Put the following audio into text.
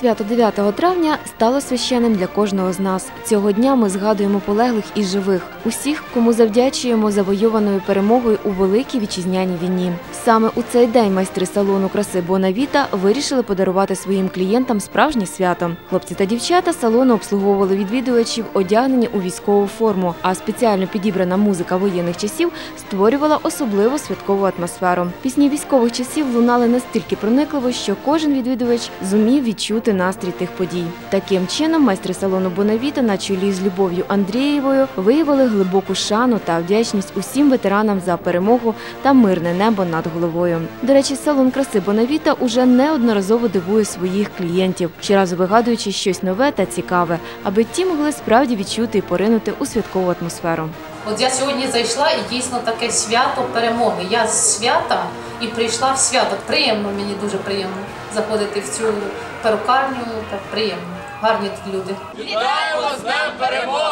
Свято 9 травня стало священним для кожного з нас. Цього дня ми згадуємо полеглих і живих, усіх, кому завдячуємо завойованою перемогою у великій вітчизняній війні. Саме у цей день майстри салону краси Бонавіта вирішили подарувати своїм клієнтам справжнє свято. Хлопці та дівчата салону обслуговували відвідувачів, одягнені у військову форму. А спеціально підібрана музика воєнних часів створювала особливу святкову атмосферу. Пісні військових часів лунали настільки проникливо, що кожен відвідувач зумів відчути настрій тих подій. Таким чином, майстри салону Бонавіта на чолі з Любов'ю Андрієвою виявили глибоку шану та вдячність усім ветеранам за перемогу та мирне небо над головою. До речі, салон краси Бонавіта уже неодноразово дивує своїх клієнтів, щоразу вигадуючи щось нове та цікаве, аби ті могли справді відчути і поринути у святкову атмосферу. От я сьогодні зайшла і дійсно таке свято перемоги. Я з свята і прийшла в свято. Приємно, мені дуже приємно заходити в цю перукарню. Так приємно. Гарні тут люди. Вітаємо з Днем Перемоги!